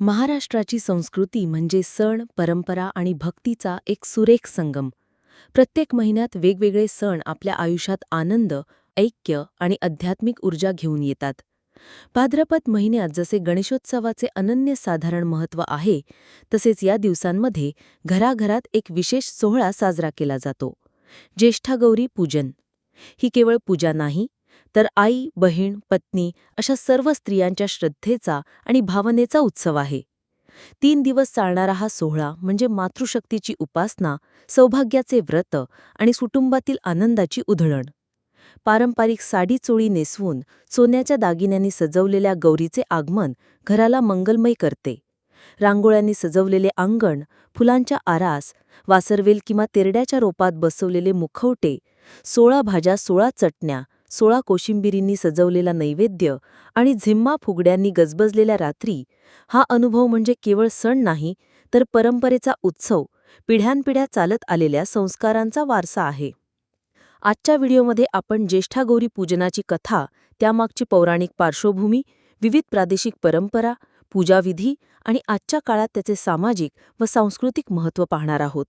महाराष्ट्राची संस्कृती म्हणजे सण परंपरा आणि भक्तीचा एक सुरेख संगम. प्रत्येक महिन्यात वेगवेगळे सण आपल्या आयुष्यात आनंद ऐक्य आणि आध्यात्मिक ऊर्जा घेऊन येतात. भाद्रपद महिन्यात जसे गणेशोत्सवाचे अनन्य साधारण महत्त्व आहे तसेच या दिवसांमध्ये घराघरात एक विशेष सोहळा साजरा केला जातो. ज्येष्ठागौरी पूजन. ही केवळ पूजा नाही तर आई बहीण पत्नी अशा सर्व स्त्रियांच्या श्रद्धेचा आणि भावनेचा उत्सव आहे. तीन दिवस चालणारा हा सोहळा म्हणजे मातृशक्तीची उपासना सौभाग्याचे व्रत आणि कुटुंबातील आनंदाची उधळण. पारंपरिक साडी चोळी नेसवून सोन्याच्या दागिन्यांनी सजवलेल्या गौरीचे आगमन घराला मंगलमय करते. रांगोळ्यांनी सजवलेले अंगण फुलांच्या आरास वासरवेल किंवा तेरड्याच्या रोपात बसवलेले मुखवटे सोळा भाज्या सोळा चटण्या सोळा कोशिंबिरींनी सजवलेला नैवेद्य आणि झिम्मा फुगड्यांनी गजबजलेल्या रात्री हा अनुभव म्हणजे केवळ सण नाही तर परंपरेचा उत्सव पिढ्यानपिढ्या चालत आलेल्या संस्कारांचा वारसा आहे. आजच्या व्हिडिओमध्ये आपण ज्येष्ठागौरी पूजनाची कथा त्यामागची पौराणिक पार्श्वभूमी विविध प्रादेशिक परंपरा पूजाविधी आणि आजच्या काळात त्याचे सामाजिक व सांस्कृतिक महत्त्व पाहणार आहोत.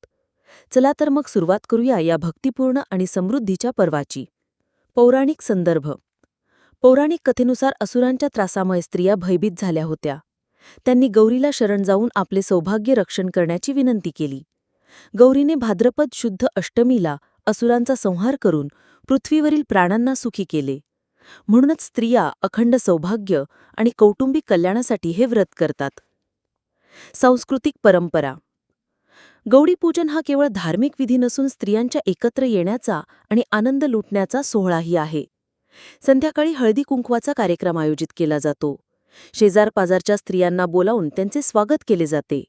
चला तर मग सुरुवात करूया या भक्तिपूर्ण आणि समृद्धीच्या पर्वाची. पौराणिक संदर्भ. पौराणिक कथेनुसार असुरांच्या त्रासामुळे स्त्रिया भयभीत झाल्या होत्या. त्यांनी गौरीला शरण जाऊन आपले सौभाग्य रक्षण करण्याची विनंती केली. गौरीने भाद्रपद शुद्ध अष्टमीला असुरांचा संहार करून पृथ्वीवरील प्राणांना सुखी केले. म्हणूनच स्त्रिया अखंड सौभाग्य आणि कौटुंबिक कल्याणासाठी हे व्रत करतात. सांस्कृतिक परंपरा. गौरीपूजन हा केवळ धार्मिक विधी नसून स्त्रियांच्या एकत्र येण्याचा आणि आनंद लुटण्याचा सोहळाही आहे. संध्याकाळी हळदी कुंकवाचा कार्यक्रम आयोजित केला जातो. शेजारपाजारच्या स्त्रियांना बोलावून त्यांचे स्वागत केले जाते.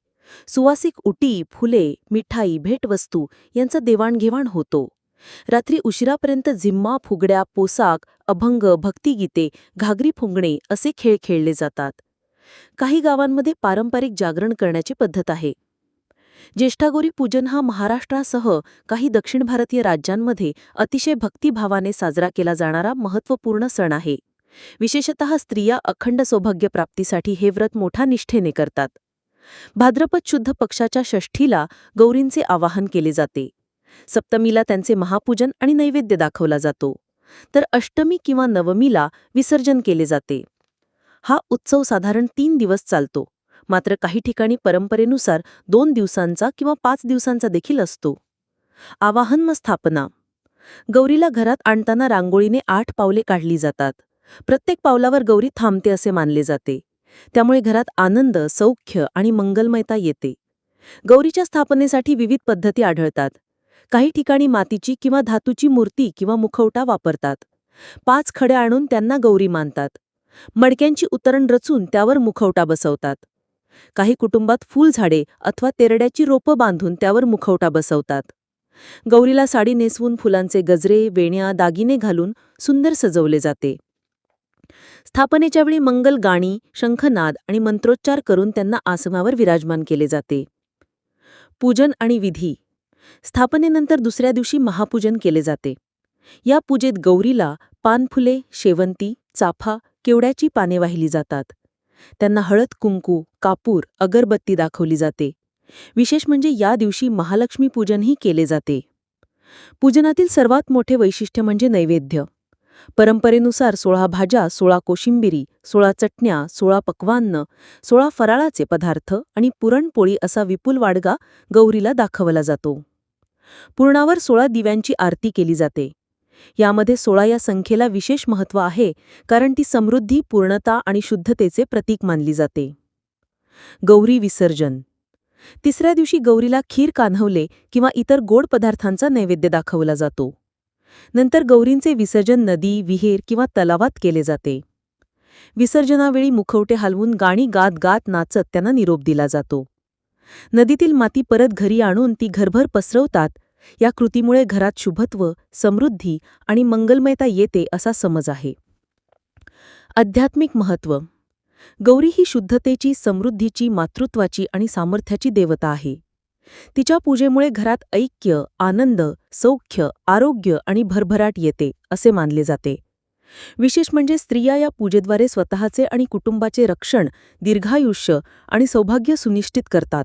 सुवासिक उटी फुले मिठाई भेटवस्तू यांचा देवाणघेवाण होतो. रात्री उशिरापर्यंत झिम्मा फुगड्या पोसाक अभंग भक्तिगीते घागरी फुंगणे असे खेळ खेळले जातात. काही गावांमध्ये पारंपरिक जागरण करण्याची पद्धत आहे. ज्येष्ठागौरी पूजन हा महाराष्ट्रासह काही दक्षिण भारतीय राज्यांमध्ये अतिशय भक्तिभावाने साजरा केला जाणारा महत्त्वपूर्ण सण आहे. विशेषतः स्त्रिया अखंड सौभाग्यप्राप्तीसाठी हे व्रत मोठ्या निष्ठेने करतात. भाद्रपद शुद्ध पक्षाच्या षष्ठीला गौरींचे आवाहन केले जाते. सप्तमीला त्यांचे महापूजन आणि नैवेद्य दाखवला जातो. तर अष्टमी किंवा नवमीला विसर्जन केले जाते. हा उत्सव साधारण तीन दिवस चालतो. मात्र काही ठिकाणी परंपरेनुसार दोन दिवसांचा किंवा पाच दिवसांचा देखील असतो. आवाहन स्थापना. गौरीला घरात आणताना रांगोळीने आठ पावले काढली जातात. प्रत्येक पावलावर गौरी थांबते असे मानले जाते. त्यामुळे घरात आनंद सौख्य आणि मंगलमयता येते. गौरीच्या स्थापनेसाठी विविध पद्धती आढळतात. काही ठिकाणी मातीची किंवा धातूची मूर्ती किंवा मुखवटा वापरतात. पाच खडे आणून त्यांना गौरी मानतात. मडक्यांची उतरण रचून त्यावर मुखवटा बसवतात. काही कुटुंबात फुलझाडे अथवा तेरड्याची रोपं बांधून त्यावर मुखवटा बसवतात. गौरीला साडी नेसवून फुलांचे गजरे वेण्या दागिने घालून सुंदर सजवले जाते. स्थापनेच्या वेळी मंगल गाणी शंखनाद आणि मंत्रोच्चार करून त्यांना आसमावर विराजमान केले जाते. पूजन आणि विधी. स्थापनेनंतर दुसऱ्या दिवशी महापूजन केले जाते. या पूजेत गौरीला पानफुले शेवंती चाफा केवड्याची पाने वाहिली जातात. त्यांना हळद कुंकू कापूर अगरबत्ती दाखवली जाते. विशेष म्हणजे या दिवशी महालक्ष्मी पूजनही केले जाते. पूजनातील सर्वात मोठे वैशिष्ट्य म्हणजे नैवेद्य. परंपरेनुसार सोळा भाज्या सोळा कोशिंबिरी सोळा चटण्या सोळा पक्वान्न सोळा फराळाचे पदार्थ आणि पुरणपोळी असा विपुल वाडगा गौरीला दाखवला जातो. पूर्णावर सोळा दिव्यांची आरती केली जाते. यामध्ये सोळा या संख्येला विशेष महत्त्व आहे कारण ती समृद्धी पूर्णता आणि शुद्धतेचे प्रतीक मानली जाते. गौरी विसर्जन. तिसऱ्या दिवशी गौरीला खीर कान्हवले किंवा इतर गोड पदार्थांचा नैवेद्य दाखवला जातो. नंतर गौरींचे विसर्जन नदी विहीर किंवा तलावात केले जाते. विसर्जनावेळी मुखवटे हलवून गाणी गात गात नाचत त्यांना निरोप दिला जातो. नदीतील माती परत घरी आणून ती घरभर पसरवतात या कृतीमुळे घरात शुभत्व समृद्धी आणि मंगलमयता येते असा समज आहे. आध्यात्मिक महत्त्व गौरी ही शुद्धतेची समृद्धीची मातृत्वाची आणि सामर्थ्याची देवता आहे. तिच्या पूजेमुळे घरात ऐक्य आनंद सौख्य आरोग्य आणि भरभराट येते असे मानले जाते. विशेष म्हणजे स्त्रिया या पूजेद्वारे स्वतःचे आणि कुटुंबाचे रक्षण दीर्घायुष्य आणि सौभाग्य सुनिश्चित करतात.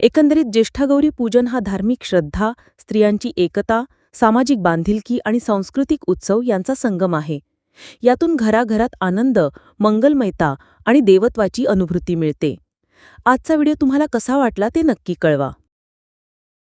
एकंदरीत ज्येष्ठागौरी पूजन हा धार्मिक श्रद्धा स्त्रियांची एकता सामाजिक बांधिलकी आणि सांस्कृतिक उत्सव यांचा संगम आहे. यातून घराघरात आनंद मंगलमयता आणि देवत्वाची अनुभूती मिळते. आजचा व्हिडिओ तुम्हाला कसा वाटला ते नक्की कळवा.